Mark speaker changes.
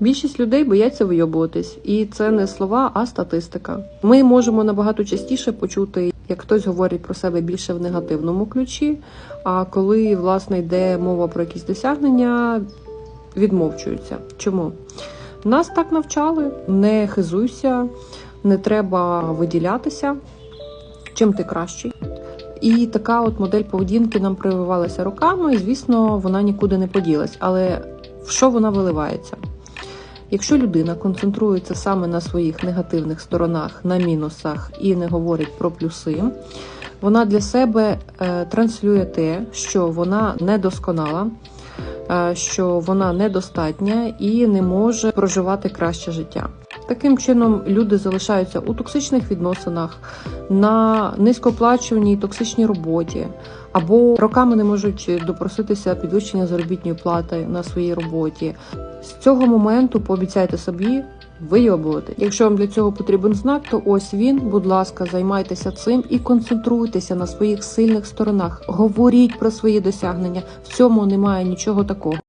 Speaker 1: Більшість людей бояться вийобуватись, і це не слова, а статистика. Ми можемо набагато частіше почути, як хтось говорить про себе більше в негативному ключі. А коли власне йде мова про якісь досягнення, відмовчуються. Чому? Нас так навчали: не хизуйся, не треба виділятися, чим ти кращий. І така от модель поведінки нам прививалася роками, і звісно, вона нікуди не поділась. Але в що вона виливається? Якщо людина концентрується саме на своїх негативних сторонах, на мінусах і не говорить про плюси, вона для себе е, транслює те, що вона недосконала, е, що вона недостатня і не може проживати краще життя. Таким чином, люди залишаються у токсичних відносинах, на низькооплачуваній токсичній роботі, або роками не можуть допроситися підвищення заробітної плати на своїй роботі. З цього моменту пообіцяйте собі вийобувати. Якщо вам для цього потрібен знак, то ось він, будь ласка, займайтеся цим і концентруйтеся на своїх сильних сторонах. Говоріть про свої досягнення. В цьому немає нічого такого.